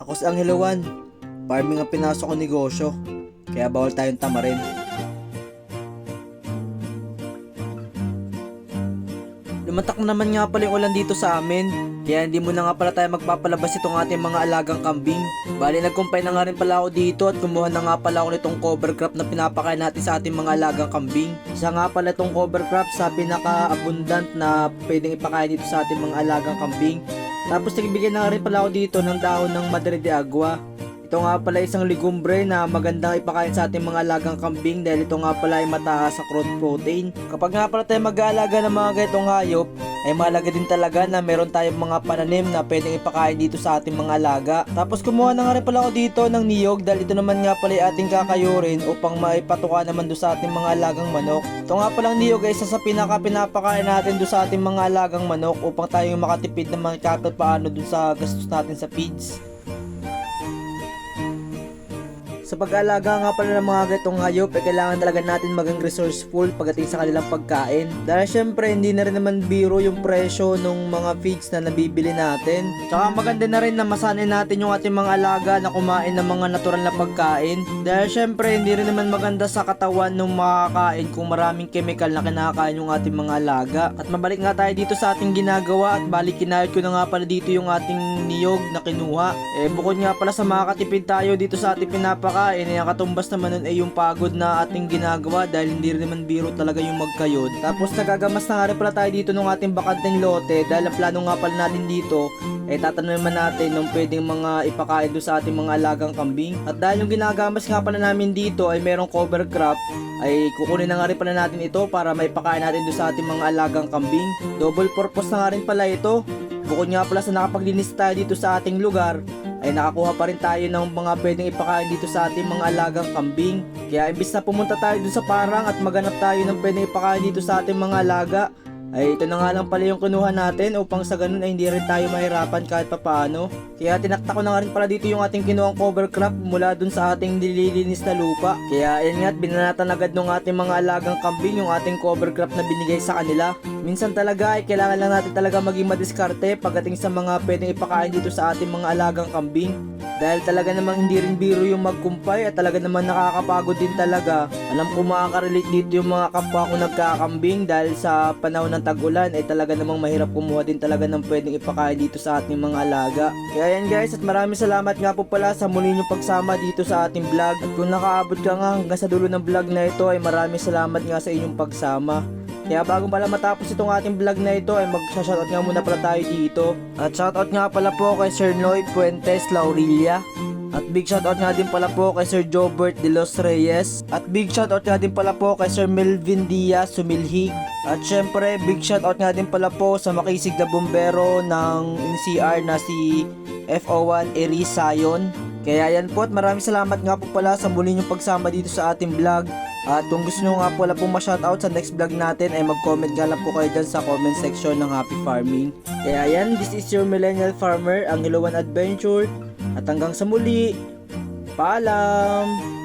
Ako si Angelawan. Farming ang pinasok ko negosyo. Kaya bawal tayong tamarin. Lumatak na naman nga pala yung ulan dito sa amin. Kaya hindi mo na nga pala tayo magpapalabas itong ating mga alagang kambing. Bali nagkumpay na nga rin pala ako dito at kumuha na nga pala ako nitong cover crop na pinapakain natin sa ating mga alagang kambing. Isa nga pala itong cover crop sa pinaka-abundant na pwedeng ipakain dito sa ating mga alagang kambing. Tapos nagbigay na rin pala ako dito ng dahon ng Madre de Agua. Ito nga pala isang legumbre na magandang ipakain sa ating mga alagang kambing dahil ito nga pala ay mataas sa crude protein. Kapag nga pala tayo mag-aalaga ng mga ganitong hayop, ay mahalaga din talaga na meron tayong mga pananim na pwedeng ipakain dito sa ating mga alaga. Tapos kumuha na nga rin pala ako dito ng niyog dahil ito naman nga pala ay ating kakayurin upang maipatuka naman doon sa ating mga alagang manok. Ito nga palang niyog ay isa sa pinaka pinapakain natin doon sa ating mga alagang manok upang tayo makatipid naman kahit paano doon sa gastos natin sa feeds. Sa pag-aalaga nga pala ng mga ganitong hayop, eh, kailangan talaga natin maging resourceful pagdating sa kanilang pagkain. Dahil syempre, hindi na rin naman biro yung presyo ng mga feeds na nabibili natin. Tsaka maganda na rin na masanay natin yung ating mga alaga na kumain ng mga natural na pagkain. Dahil syempre, hindi rin naman maganda sa katawan ng makakain kung maraming chemical na kinakain yung ating mga alaga. At mabalik nga tayo dito sa ating ginagawa at balik kinayot ko na nga pala dito yung ating niyog na kinuha. Eh, bukod nga pala sa makakatipid tayo dito sa ating pinapakain, eh, ang katumbas naman nun ay yung pagod na ating ginagawa dahil hindi rin naman biro talaga yung magkayod. Tapos nagagamas na nga rin pala tayo dito ng ating bakanteng lote dahil ang plano nga pala natin dito eh tatanungin naman natin nung pwedeng mga ipakain doon sa ating mga alagang kambing. At dahil yung ginagamas nga pala namin dito ay merong cover crop, ay kukunin na nga rin pala natin ito para may pakain natin doon sa ating mga alagang kambing. Double purpose na nga rin pala ito. Bukod nga pala sa nakapaglinis tayo dito sa ating lugar, ay nakakuha pa rin tayo ng mga pwedeng ipakain dito sa ating mga alagang kambing. Kaya imbis na pumunta tayo dun sa parang at maganap tayo ng pwedeng ipakain dito sa ating mga alaga, ay ito na nga lang pala yung kinuha natin upang sa ganun ay hindi rin tayo mahirapan kahit papaano. Kaya tinakta ko na nga rin pala dito yung ating kinuhang cover crop mula dun sa ating nililinis na lupa. Kaya ayan nga at binanatan agad ng ating mga alagang kambing yung ating cover crop na binigay sa kanila. Minsan talaga ay kailangan lang natin talaga maging madiskarte pagdating sa mga pwedeng ipakain dito sa ating mga alagang kambing. Dahil talaga namang hindi rin biro yung magkumpay at talaga naman nakakapagod din talaga. Alam ko makaka-relate dito yung mga kapwa ko nagkakambing dahil sa panahon ng tag-ulan ay talaga namang mahirap kumuha din talaga ng pwedeng ipakain dito sa ating mga alaga. Kaya yan guys at maraming salamat nga po pala sa muli niyong pagsama dito sa ating vlog. At kung nakaabot ka nga hanggang sa dulo ng vlog na ito ay maraming salamat nga sa inyong pagsama. Kaya bago pala matapos itong ating vlog na ito ay mag-shoutout nga muna pala tayo dito. At shoutout nga pala po kay Sir Noy Puentes Laurilla. At big shoutout nga din pala po kay Sir Jobert De Los Reyes. At big shoutout nga din pala po kay Sir Melvin Diaz Sumilhig. At syempre big shoutout nga din pala po sa makisig na bumbero ng NCR na si FO1 Eri Sayon. Kaya yan po at maraming salamat nga po pala sa muli niyong pagsama dito sa ating vlog. At kung gusto nyo nga po wala pong ma-shoutout sa next vlog natin ay mag-comment nga lang po kayo dyan sa comment section ng Happy Farming. Kaya yan, this is your Millennial Farmer, ang Hilawan Adventure. At hanggang sa muli, paalam!